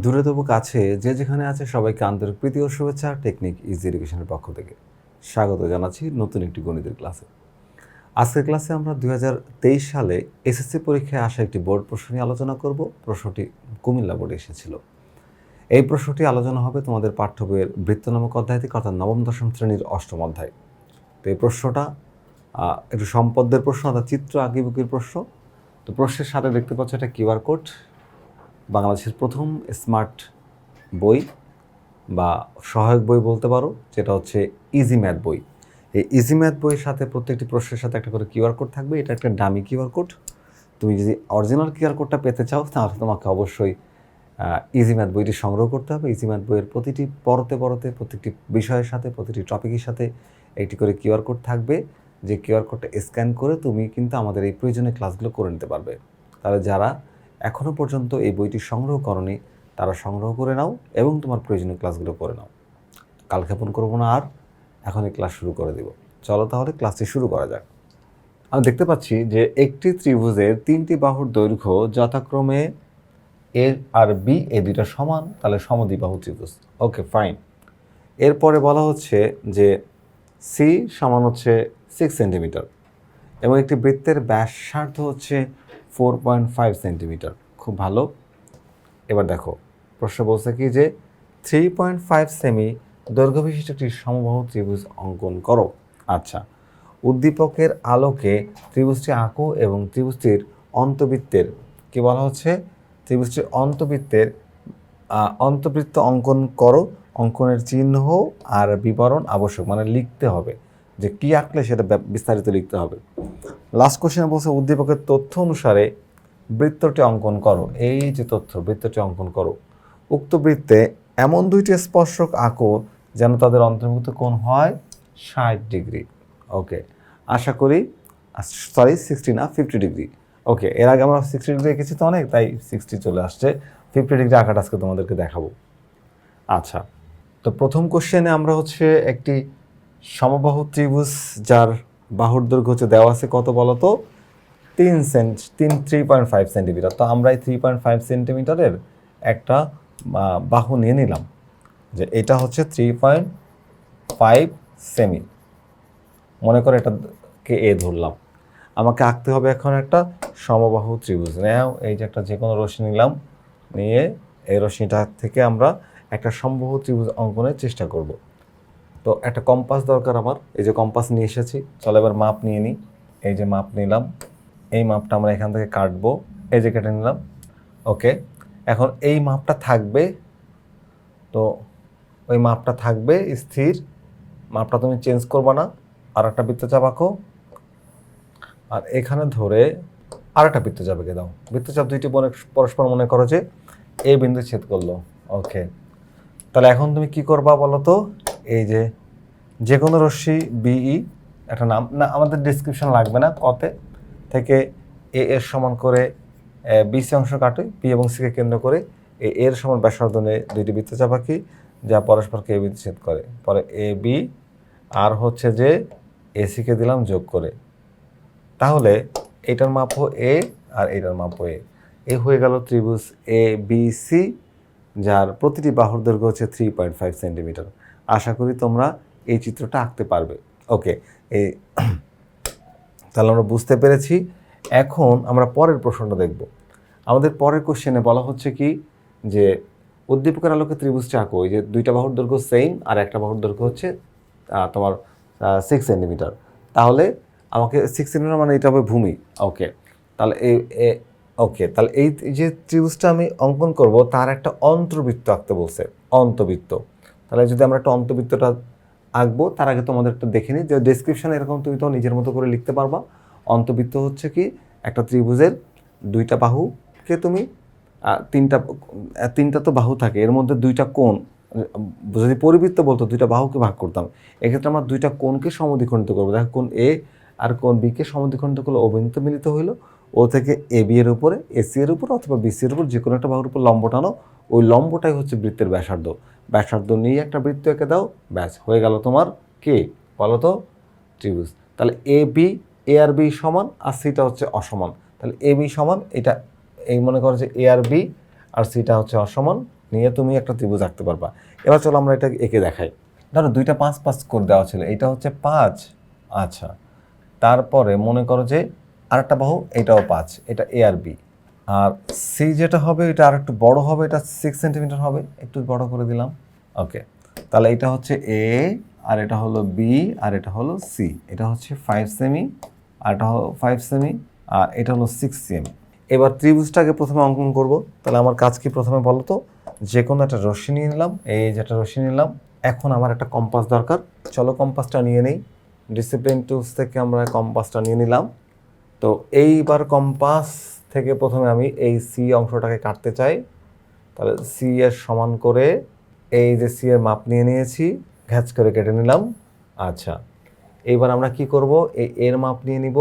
দূরে তবু কাছে যে যেখানে আছে সবাইকে আন্তরিক প্রীতি ও শুভেচ্ছা, টেকনিক ইজি এডুকেশনের পক্ষ থেকে। স্বাগত জানাচ্ছি নতুন একটি গণিতের ক্লাসে। আজকের ক্লাসে আমরা দু হাজার তেইশ সালে এসএসসি পরীক্ষায় আসা একটি বোর্ড প্রশ্ন নিয়ে আলোচনা করব। প্রশ্নটি কুমিল্লা বোর্ডে এসেছিল। এই প্রশ্নটি আলোচনা হবে তোমাদের পাঠ্য বইয়ের বৃত্ত নামক অধ্যায় থেকে অর্থাৎ নবম দশম শ্রেণির অষ্টম অধ্যায়। তো এই প্রশ্নটা একটু সম্পদের প্রশ্ন অর্থাৎ চিত্র আঁকিবুকির প্রশ্ন। তো প্রশ্নের সাথে দেখতে পাচ্ছ একটা কিউআর কোড। বাংলাদেশের প্রথম স্মার্ট বই বা সহায়ক বই বলতে পারো, যেটা হচ্ছে ইজি ম্যাথ বই। এই ইজি ম্যাথ বইয়ের সাথে প্রত্যেকটি প্রশ্নের সাথে একটা করে কিউআর কোড থাকবে। এটা একটা ডামি কিউআর কোড। তুমি যদি অরিজিনাল কিউআর কোডটা পেতে চাও, তাহলে তোমাকে অবশ্যই ইজি ম্যাথ বইটি সংগ্রহ করতে হবে। ইজি ম্যাথ বইয়ের প্রতিটি পরতে পরতে প্রত্যেকটি বিষয়ের সাথে, প্রতিটি টপিকের সাথে একটি করে কিউআর কোড থাকবে। যে কিউআর কোডটা স্ক্যান করে তুমি কিন্তু আমাদের এই প্রয়োজনীয় ক্লাসগুলো করে নিতে পারবে। তাহলে যারা এখনও পর্যন্ত এই বইটি সংগ্রহ করনি। তারা সংগ্রহ করে নাও এবং তোমার প্রয়োজনীয় ক্লাসগুলো করে নাও। কালক্ষেপণ করব না আর এখন এই ক্লাস শুরু করে দেব। চলো তাহলে ক্লাসটি শুরু করা যাক। আমি দেখতে পাচ্ছি যে একটি ত্রিভুজের তিনটি বাহুর দৈর্ঘ্য যথাক্রমে এ আর বি এই দুইটা সমান, তাহলে সমদ্বিবাহু ত্রিভুজ। ওকে ফাইন এরপরে বলা হচ্ছে যে সি সমান হচ্ছে সিক্স সেন্টিমিটার এবং একটি বৃত্তের ব্যাসার্ধ হচ্ছে ফোর পয়েন্ট ফাইভ সেন্টিমিটার খুব ভালো। এবার দেখো, প্রশ্ন বলছে কি যে থ্রি পয়েন্ট ফাইভ সেমি দৈর্ঘ্য বিশিষ্ট একটি সমবাহু ত্রিভুজ অঙ্কন করো। আচ্ছা উদ্দীপকের আলোকে ত্রিভুজটি আঁকো এবং ত্রিভুজটির অন্তবৃত্তের, কি বলা হচ্ছে? ত্রিভুজটির অন্তবৃত্তের অন্তবৃত্ত অঙ্কন করো। অঙ্কনের চিহ্ন আর বিবরণ আবশ্যক মানে লিখতে হবে। যে কি আঁকলে সেটা বিস্তারিত লিখতে হবে। লাস্ট কোশ্চেনে বলছে, উদ্দীপকের তথ্য অনুসারে বৃত্তটি অঙ্কন করো। এই যে তথ্য, বৃত্তটি অঙ্কন করো। উক্ত বৃত্তে এমন দুইটি স্পর্শক আঁকো যেন তাদের অন্তর্ভুক্ত কোণ হয় ষাট ডিগ্রি। ওকে আশা করি সরি সিক্সটি না ফিফটি ডিগ্রি। ওকে এর আগে আমরা সিক্সটি ডিগ্রি এঁকেছি তো অনেক, তাই সিক্সটি চলে আসছে। ফিফটি ডিগ্রি আঁকাটা আজকে তোমাদেরকে দেখাবো। আচ্ছা তো প্রথম কোশ্চেনে আমরা হচ্ছে একটি সমবাহু ত্রিভুজ, যার বাহুর দৈর্ঘ্য হচ্ছে দেওয়া আছে কত বলো তো? তিন সেন্ট, তিন থ্রি পয়েন্ট ফাইভ সেন্টিমিটার তো আমরা এই থ্রি পয়েন্ট ফাইভ সেন্টিমিটারের একটা বাহু নিয়ে নিলাম, যে এটা হচ্ছে থ্রি পয়েন্ট ফাইভ সেমি মনে করে এটাকে এ ধরলাম। আমাকে আঁকতে হবে এখন একটা সমবাহু ত্রিভুজ। নেও, এই যে একটা যে কোনো রশ্মি নিলাম, নিয়ে এই রশ্মিটা থেকে আমরা একটা সমবাহু ত্রিভুজ অঙ্কনের চেষ্টা করব। তো একটা কম্পাস দরকার আমার। এই যে কম্পাস নিয়ে এসেছি। চলো এবার মাপ নিয়ে নিই। এই যে মাপ নিলাম। এই মাপটা আমরা এখান থেকে কাটবো। এই যে কেটে নিলাম। ওকে। এখন এই মাপটা থাকবে। তো ওই মাপটা থাকবে স্থির। মাপটা তুমি চেঞ্জ করবে না। আর একটা বৃত্তচাপ আঁকো আর এখানে ধরে আর একটা বৃত্তচাপকে দাও। বৃত্তচাপ দুইটি মনে পরস্পর মনে করো যে এই বিন্দু ছেদ করল। ওকে। তাহলে এখন তুমি কি করবা বলো তো? এই যে যে কোনো রশ্মি, বিই, একটা নাম, না, আমাদের ডিসক্রিপশন লাগবে না কতে থেকে এ এর সমান করে বিসি অংশ কাটে বি এবং সিকে কেন্দ্র করে এ এর সমান ব্যাসার্ধ নিয়ে দুইটি বৃত্তচাপ আঁকি যা পরস্পরকে এ বিচ্ছেদ করে। পরে এ, বি, আর হচ্ছে যে এসিকে দিলাম যোগ করে। তাহলে এটার মাপ এ আর এটার মাপ এ। এ হয়ে গেল ত্রিভুজ এ, বি, সি, যার প্রতিটি বাহুর দৈর্ঘ্য হচ্ছে থ্রি পয়েন্ট ফাইভ সেন্টিমিটার আশা করি তোমরা এই চিত্রটা আঁকতে পারবে। ওকে এই তাহলে আমরা বুঝতে পেরেছি। এখন আমরা পরের প্রশ্নটা দেখব। আমাদের পরের কোশ্চেনে বলা হচ্ছে কি যে, উদ্দীপকের আলোকে ত্রিভুজটা আঁকো এই যে দুইটা বাহুর দৈর্ঘ্য সেম আর একটা বাহুর দৈর্ঘ্য হচ্ছে তোমার সিক্স সেন্টিমিটার তাহলে আমাকে সিক্স সেন্টিমিটার মানে এটা হবে ভূমি। ওকে, তাহলে এই ওকে, তাহলে এই যে ত্রিভুজটা আমি অঙ্কন করব, তার একটা অন্তর্বৃত্ত আঁকতে বলছে। অন্তবৃত্ত তাহলে যদি আমরা একটা অন্তবৃত্তটা আঁকবো, তার আগে তোমাদের একটা দেখে নিই। যে ডেসক্রিপশনে এরকম তুমি তো নিজের মতো করে লিখতে পারবা। অন্তবৃত্ত হচ্ছে কি, একটা ত্রিভুজের দুইটা বাহুকে তুমি তিনটা তিনটা তো বাহু থাকে, এর মধ্যে দুইটা কোণ। যদি পরিবৃত্ত বলতো, দুইটা বাহুকে ভাগ করতাম। এক্ষেত্রে আমরা দুইটা কোণকে সমদ্বিখণ্ডিত করব। দেখো কোণ এ আর কোণ বিকে সমদ্বিখণ্ডিত করলে অবিন্ত মিলিত হইল। ও থেকে এ বি এর উপরে এসি এর উপর অথবা বিসি এর উপর যে কোনো একটা বাহুর উপর লম্ব টানো। ওই লম্বটাই হচ্ছে বৃত্তের ব্যাসার্ধ। ব্যাসার্ধ নিয়ে একটা বৃত্ত এঁকে দাও, ব্যাস, হয়ে গেল তোমার কে বলো তো ত্রিভুজ। তাহলে A B A R B সমান আর সিটা হচ্ছে অসমান। তাহলে এ বি সমান, এটা এই মনে করো যে এ আর বি আর সিটা হচ্ছে অসমান, নিয়ে তুমি একটা ত্রিভুজ আঁকতে পারবা। এবার চলো আমরা এটা এঁকে দেখাই। ধরো দুইটা পাঁচ পাঁচ করে দেওয়া ছিল, এটা হচ্ছে পাঁচ। আচ্ছা তারপরে মনে করো যে আরেকটা বাহু, এটাও পাঁচ, এটা এ আর বি আর সি যেটা হবে, এটা আর একটু বড় হবে, এটা সিক্স সেন্টিমিটার হবে, একটু বড় করে দিলাম। ওকে তাহলে এটা হচ্ছে এ আর এটা হলো বি আর এটা হলো সি এটা হচ্ছে ফাইভ সেমি আর এটা হলো ফাইভ সেমি আর এটা হলো সিক্স সেমি এবার ত্রিভুজটাকে প্রথমে অঙ্কন করব। তাহলে আমার কাজ কি প্রথমে বলো তো? যে কোনো একটা রশ্মি নিয়ে নিলাম এই যেটা রশ্মি নিলাম। এখন আমার একটা কম্পাস দরকার। চলো কম্পাসটা নিয়ে নেই। ডিসিপ্লিন টুলস থেকে আমরা কম্পাসটা নিয়ে নিলাম। তো এইবার কম্পাস থেকে প্রথমে আমি এই সি অংশটাকে কাটতে চাই। তাহলে সি এর সমান করে এই যে সি এর মাপ নিয়ে নিয়েছি, ঘ্যাচ করে কেটে নিলাম। আচ্ছা এইবার আমরা কি করব? এই এর মাপ নিয়ে নিব।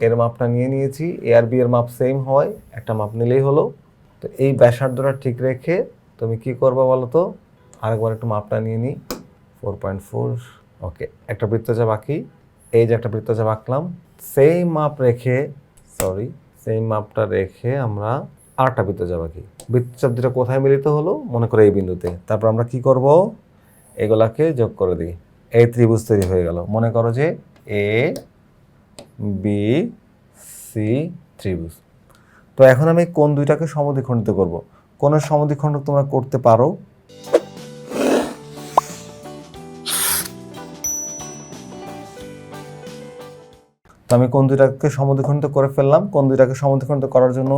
এর মাপটা নিয়ে নিয়েছি। এ আর বি এর মাপ সেম হয়, একটা মাপ নিলেই হলো। তো এই ব্যাসার্ধটা ঠিক রেখে তুমি কি করবে বলো তো? আরেকবার একটু মাপটা নিয়ে নিই। ফোর পয়েন্ট ফোর ওকে একটা বৃত্তচাপ আঁকি। এই যে একটা বৃত্তচাপ আঁকলাম সেম মাপ রেখে সরি সেম মাপটা রেখে আমরা আরেকটা বৃত্তচাপ আঁকি বৃত্তচাপ দুটো কোথায় মিলিত হলো? মনে করো এই বিন্দুতে। তারপর আমরা কি করব? এগুলাকে যোগ করে দিই। এই ত্রিভুজ তৈরি হয়ে গেল। মনে করো যে এ বি সি ত্রিভুজ। তো এখন আমি কোন দুইটাকে সমদ্বিখণ্ডিত করব? কোন সমদ্বিখণ্ড তোমরা করতে পারো তো আমি কোন দুইটাকে সমদ্বিখণ্ডিত করে ফেললাম, কোন দুইটাকে সমদ্বিখণ্ডিত করার জন্য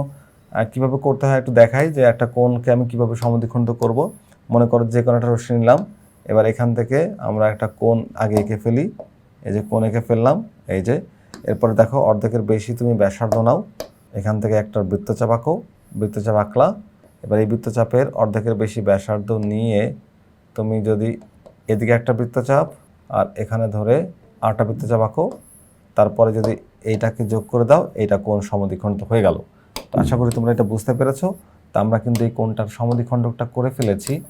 কীভাবে করতে হয় একটু দেখাই যে একটা কোণকে আমি কীভাবে সমদ্বিখণ্ডিত করব। মনে করো যে কোনো একটা রশ্মি নিলাম, এবার এখান থেকে আমরা একটা কোণ আগে এঁকে ফেলি। এই যে কোন এঁকে ফেললাম, এই যে, এরপরে দেখো অর্ধেকের বেশি তুমি ব্যাসার্ধ নাও। এখান থেকে একটা বৃত্তচাপ আঁকো, বৃত্তচাপ আঁকলা। এবার এই বৃত্তচাপের অর্ধেকের বেশি ব্যাসার্ধ নিয়ে তুমি যদি এদিকে একটা বৃত্তচাপ আর এখানে ধরে আটটা বৃত্তচাপ আঁকো। তারপরে যদি এইটাকে যোগ করে দাও, এইটা কোন সমদ্বিখণ্ড হয়ে গেল। তো আশা করি তোমরা এটা বুঝতে পেরেছ। তো আমরা কিন্তু এই কোনটার সমদ্বিখণ্ডকটা করে ফেলেছি।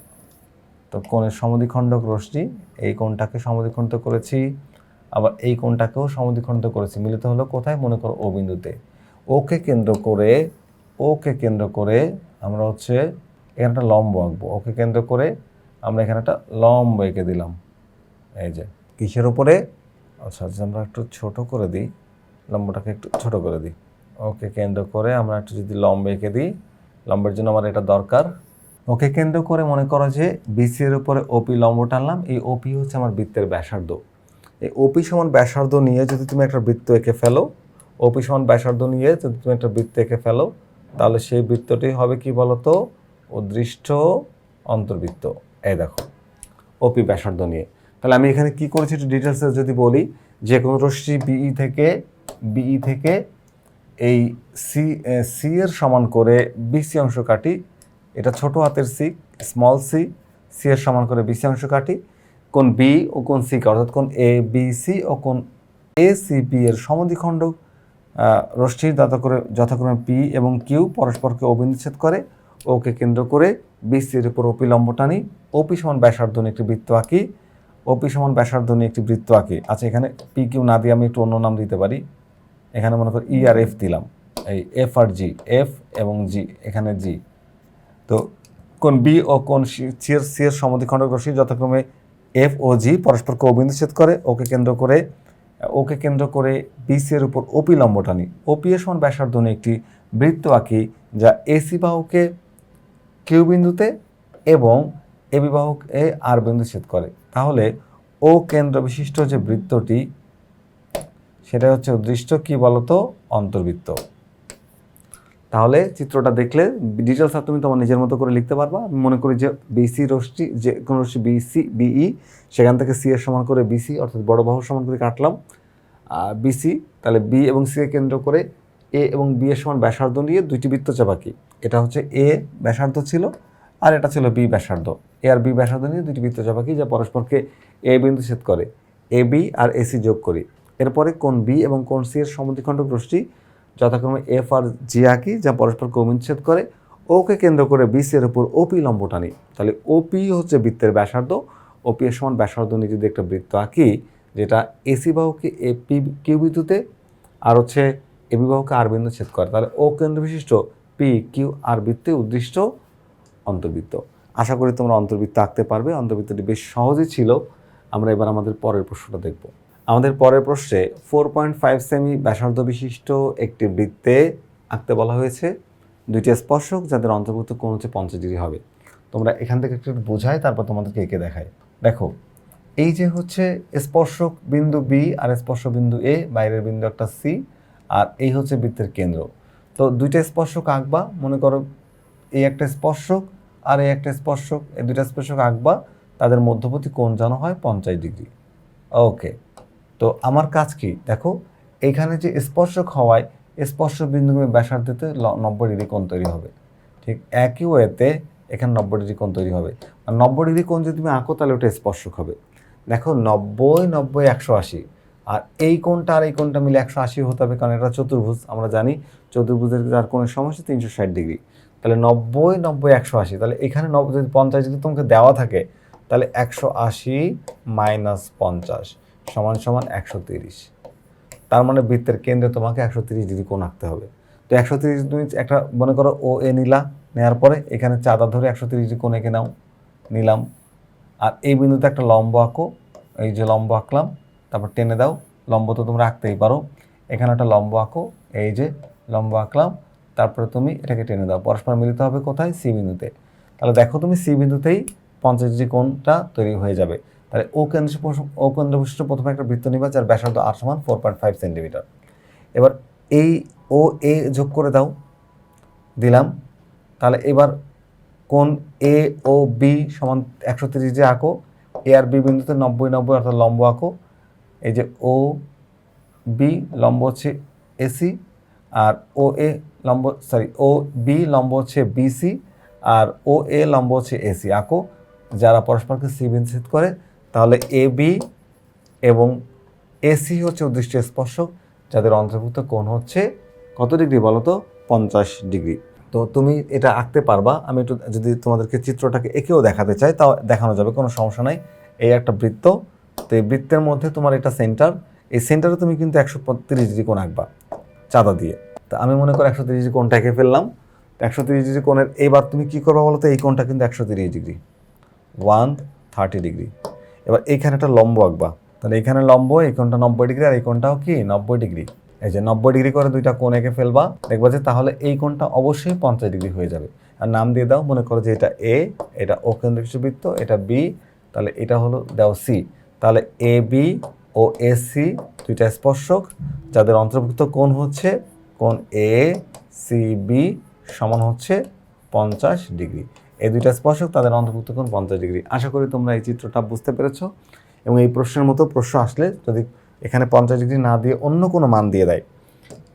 তো কোণের সমদ্বিখণ্ডক রশ্মি, এই কোণটাকে সমদ্বিখণ্ড করেছি। আবার এই কোণটাকেও সমদ্বিখণ্ড করেছি। মিলিত হলো কোথায়? মনে করো ও বিন্দুতে। ওকে কেন্দ্র করে, ওকে কেন্দ্র করে আমরা হচ্ছে এখানে একটা লম্ব আঁকবো। ওকে কেন্দ্র করে আমরা এখানে একটা লম্ব এঁকে দিলাম। এই যে, কিসের উপরে? আচ্ছা আচ্ছা, আমরা একটু ছোট করে দিই। লম্বটাকে একটু ছোট করে দিই। ওকে কেন্দ্র করে আমরা একটু যদি লম্ব এঁকে দিই লম্বের জন্য আমার এটা দরকার। ওকে কেন্দ্র করে মনে করো যে বিসি এর উপরে ওপি লম্ব টানলাম এই ওপি হচ্ছে আমার বৃত্তের ব্যাসার্ধ। এই ওপি সমান ব্যাসার্ধ নিয়ে যদি তুমি একটা বৃত্ত এঁকে ফেলো ওপি সমান ব্যাসার্ধ নিয়ে যদি তুমি একটা বৃত্ত এঁকে ফেলো তাহলে সেই বৃত্তটি হবে কি বলতো? উদ্দৃষ্ট অন্তর্বৃত্ত। এই দেখো ওপি ব্যাসার্ধ নিয়ে। তাহলে আমি এখানে কি করেছি একটু ডিটেলসে যদি বলি, যে কোনো রশ্মি বিই থেকে বিই থেকে এই সি সি এর সমান করে বিসি অংশ কাটি, এটা ছোট হাতের সি স্মল সি সি এর সমান করে বিসি অংশ কাটি কোন বি ও কোন সি অর্থাৎ কোন এ বি সি ও কোন এ সি বি এর সমদ্বিখণ্ড রশ্মির দাতা করে যথাক্রমে পি এবং কিউ পরস্পরকে অবিচ্ছেদ করে ওকে কেন্দ্র করে বিসির উপর ওপি লম্ব টানি ওপি সমান ব্যাসার্ধ একটি বৃত্ত আঁকি ওপি সমান ব্যাসার্ধ নিয়ে একটি বৃত্ত আঁকি। আচ্ছা এখানে পি কিউ না দিয়ে আমি একটু অন্য নাম দিতে পারি। এখানে মনে করি ই আর এফ দিলাম। এই এফ আর জি এফ এবং জি এখানে জি তো কোন বি ও কোন সি এর সি এর সমদ্বিখণ্ডক রশ্মি যথাক্রমে এফ ও জি পরস্পরকে অবিচ্ছেদ করে ওকে কেন্দ্র করে ওকে কেন্দ্র করে বিসি এর উপর ওপি লম্ব টানি। ওপি এর সমান ব্যাসার্ধ নিয়ে একটি বৃত্ত আঁকি যা এসি বাহুকে কিউ বিন্দুতে এবং এ বিবাহকে আর বিন্দু ছেদ করে। তাহলে ও কেন্দ্র বিশিষ্ট যে বৃত্তটি সেটা হচ্ছে উদ্দিষ্ট কি বলতো? অন্তর্বৃত্ত। তাহলে চিত্রটা দেখলে ডিটেলস তুমি তোমার নিজের মতো করে লিখতে পারবা। মনে করি যে বিসি রশ্মি, যে কোনো রশ্মি বিসি বিই সেখান থেকে সি এর সমান করে বিসি অর্থাৎ বড় বাহুর সমান করে কাটলাম। বিসি তাহলে বি এবং সি এর কেন্দ্র করে এ এবং বি এর সমান ব্যাসার্ধ নিয়ে দুইটি বৃত্ত চাপাকি এটা হচ্ছে এ ব্যাসার্ধ ছিল, আর এটা ছিল বি ব্যাসার্ধ। এ আর বি ব্যাসার্ধ নিয়ে দুইটি বৃত্ত চাপাকি যা পরস্পরকে এ বিন্দু ছেদ করে। এ বি আর এসি যোগ করি। এরপরে কোন বি এবং কোন সি এর সমদ্বিখণ্ডক রশ্মি যথাক্রমে এফ আর জি আঁকি, যা পরস্পরকে অবিচ্ছেদ করে। ওকে কেন্দ্র করে বিসি এর উপর ওপি লম্ব টানি। তাহলে ওপি হচ্ছে বৃত্তের ব্যাসার্ধ। ওপি এর সমান ব্যাসার্ধ নিয়ে যদি একটা বৃত্ত আঁকি, যেটা এসি বাহুকে এ পি কিউ বিন্দুতে আর হচ্ছে এ বিবাহকে আর বিন্দু ছেদ করে, তাহলে ও কেন্দ্র বিশিষ্ট পি কিউ আর বৃত্তে উদ্দিষ্ট অন্তর্বৃত্ত। আশা করি তোমরা অন্তর্বৃত্ত আঁকতে পারবে। অন্তর্বৃত্তটি বেশ সহজই ছিল। আমরা এবার আমাদের পরের প্রশ্নটা দেখব। আমাদের পরের প্রশ্নে ফোর পয়েন্ট ফাইভ সেমি ব্যাসার্ধ বিশিষ্ট একটি বৃত্তে আঁকতে বলা হয়েছে। দুইটি স্পর্শক যাদের অন্তর্ভুক্ত কোণ হচ্ছে পঞ্চাশ ডিগ্রি হবে। তোমরা এখান থেকে একটু বোঝাই, তারপর তোমাদেরকে এঁকে দেখায় দেখো, এই যে হচ্ছে স্পর্শক বিন্দু বি আর স্পর্শ বিন্দু এ বাইরের বিন্দু একটা সি আর এই হচ্ছে বৃত্তের কেন্দ্র। তো দুইটা স্পর্শক আঁকবা, মনে করো এই একটা স্পর্শক আর এই একটা স্পর্শক, এই দুইটা স্পর্শক আঁকবা, তাদের মধ্যবর্তী কোণ যেন হয় পঞ্চাশ ডিগ্রি। ওকে, তো আমার কাজ কি? দেখো এইখানে যে স্পর্শক হওয়ায় স্পর্শ বিন্দু ব্যাসার্ধতে নব্বই ডিগ্রি কোণ তৈরি হবে। ঠিক একই ওয়েতে এখানে নব্বই ডিগ্রি কোণ তৈরি হবে। আর নব্বই ডিগ্রি কোণ যদি তুমি আঁকো, তাহলে ওটা স্পর্শক হবে। দেখো, নব্বই নব্বই, একশো আশি। আর এই কোণটা আর এই কোণটা মিলে একশো আশি হতে হবে, কারণ এটা চতুর্ভুজ। আমরা জানি চতুর্ভুজের যার কোণের সমস্যা তিনশো ষাট ডিগ্রি। তাহলে নব্বই নব্বই, একশো আশি। তাহলে এখানে নব্বই যদি পঞ্চাশ যদি তোমাকে দেওয়া থাকে, তাহলে একশো আশি মাইনাস পঞ্চাশ সমান সমান একশো তিরিশ। তার মানে বৃত্তের কেন্দ্রে তোমাকে একশো তিরিশ ডিগ্রি কোণ আঁকতে হবে। তো একশো তিরিশ তুমি একটা, মনে করো ও এ নিলা নেওয়ার পরে এখানে চাঁদা ধরে একশো তিরিশ ডিগ্রি কোণ এঁকে নাও, নিলাম। আর এই বিন্দুতে একটা লম্ব আঁকো, এই যে লম্ব আঁকলাম, তারপর টেনে দাও, লম্ব তো তোমরা আঁকতেই পারো। এখানে একটা লম্ব আঁকো, এই যে লম্ব আঁকলাম তারপরে তুমি এটাকে টেনে দাও। পরস্পর মিলিত হবে কোথায়? সি বিন্দুতে। তাহলে দেখো তুমি সি বিন্দুতেই পঞ্চাশ ডিগ্রি কোণটা তৈরি হয়ে যাবে। তাহলে ও কেন্দ্র ও কেন্দ্র বিশিষ্ট প্রথমে একটা বৃত্ত নিবা, যার ব্যাসার্ধ আর সমান ফোর পয়েন্ট ফাইভ সেন্টিমিটার এবার এই ও, এ যোগ করে দাও। দিলাম। তাহলে এবার কোন এ, ও, বি সমান একশো তিরিশ যে আঁকো। এ আর বি বিন্দুতে নব্বই নব্বই অর্থাৎ লম্ব আঁকো। এই যে ও, বি, লম্ব হচ্ছে এসি আর ও এ লম্ব সরি ও বি লম্ব হচ্ছে বিসি আর ও এ লম্ব হচ্ছে এসি আঁকো, যারা পরস্পরকে সি বিচ্ছেদ করে, তাহলে এ বি এবং এসি হচ্ছে উদ্দিষ্ট স্পর্শক, যাদের অন্তর্ভুক্ত কোণ হচ্ছে কত ডিগ্রি বলো তো? পঞ্চাশ ডিগ্রি। তো তুমি এটা আঁকতে পারবা, আমি একটু যদি তোমাদেরকে চিত্রটাকে এঁকেও দেখাতে চাই, তাও দেখানো যাবে, কোনো সমস্যা নাই। এই একটা বৃত্ত, তো এই বৃত্তের মধ্যে তোমার এটা সেন্টার এই সেন্টারে তুমি কিন্তু একশো তিরিশ ডিগ্রি কোণ আঁকবা। চাঁদা দিয়ে। তা আমি মনে করি একশো তিরিশ ডিগ্রি কোণটা এঁকে ফেললাম একশো তিরিশ ডিগ্রি কোণের এইবার তুমি কী করবা বলো তো এই কোণটা কিন্তু একশো তিরিশ ডিগ্রি। One thirty degree. এবার এইখানে একটা লম্ব আঁকবা। তাহলে এখানে লম্ব, এই কোণটা নব্বই ডিগ্রি আর এই কোণটাও কি? নব্বই ডিগ্রি। এই যে নব্বই ডিগ্রি করে দুইটা কোণ এঁকে ফেলবা, দেখবা যে তাহলে এই কোণটা অবশ্যই পঞ্চাশ ডিগ্রি হয়ে যাবে। আর নাম দিয়ে দাও, মনে করো যে এটা এ এটা ও কেন্দ্র বৃত্ত এটা বি তাহলে এটা হলো, দাও সি তাহলে এ বি ও এসি দুইটা স্পর্শক, যাদের অন্তর্ভুক্ত কোণ হচ্ছে কোণ এ সি বি সমান হচ্ছে পঞ্চাশ ডিগ্রি। এই দুইটা স্পর্শক তাদের অন্তর্ভুক্ত কোণ পঞ্চাশ ডিগ্রি। আশা করি তোমরা এই চিত্রটা বুঝতে পেরেছ এবং এই প্রশ্নের মতো প্রশ্ন আসলে যদি এখানে পঞ্চাশ ডিগ্রি না দিয়ে অন্য কোনো মান দিয়ে দেয়,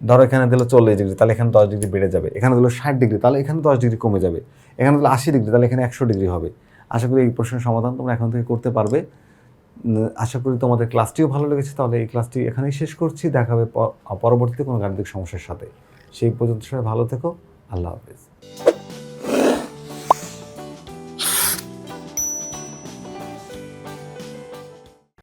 ধরো এখানে দিল চল্লিশ ডিগ্রি, তাহলে এখানে দশ ডিগ্রি বেড়ে যাবে। এখানে দিল ষাট ডিগ্রি, তাহলে এখানে দশ ডিগ্রি কমে যাবে। এখানে দিল আশি ডিগ্রি, তাহলে এখানে একশো ডিগ্রি হবে। আশা করি এই প্রশ্নের সমাধান তোমরা এখন থেকে করতে পারবে। আশা করি তোমাদের ক্লাসটিও ভালো লেগেছে। তাহলে এই ক্লাসটি এখানেই শেষ করছি। দেখাবে পরবর্তীতে কোনো গাণিতিক সমস্যার সাথে। সেই পর্যন্ত সবাই ভালো থেকো। আল্লাহ হাফেজ।